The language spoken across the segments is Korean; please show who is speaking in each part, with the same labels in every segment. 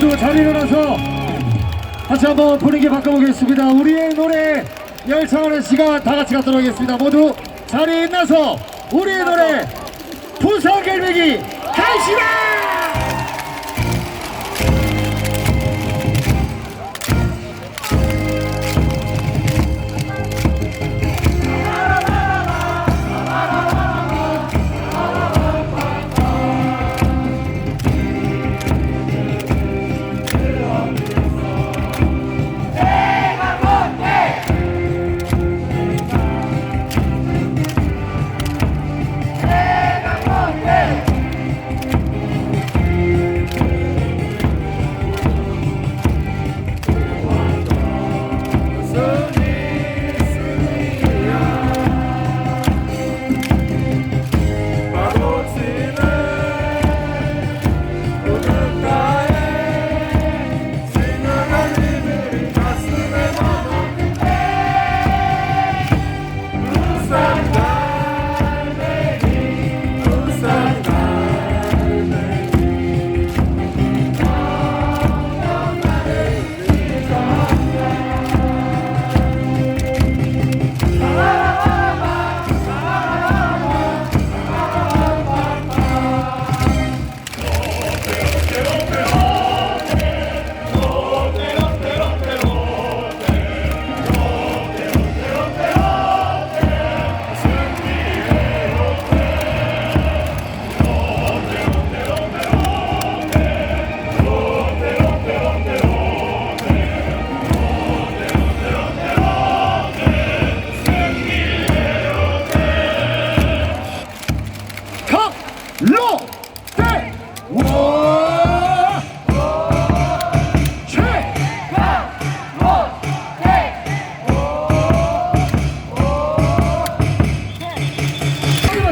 Speaker 1: 모두 자리 일어나서 같이 한번 분위기 바꿔보겠습니다. 우리의 노래 열창하는 시간 다 같이 갖도록 하겠습니다. 모두 자리에 일어나서 우리의 노래 부산 갈매기 가시다!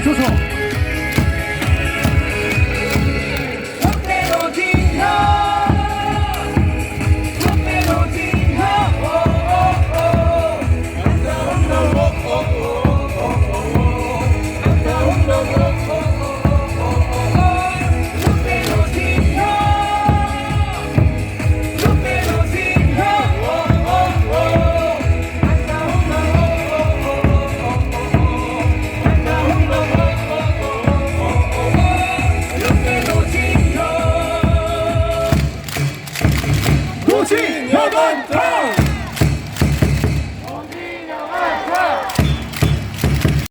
Speaker 1: どう。control!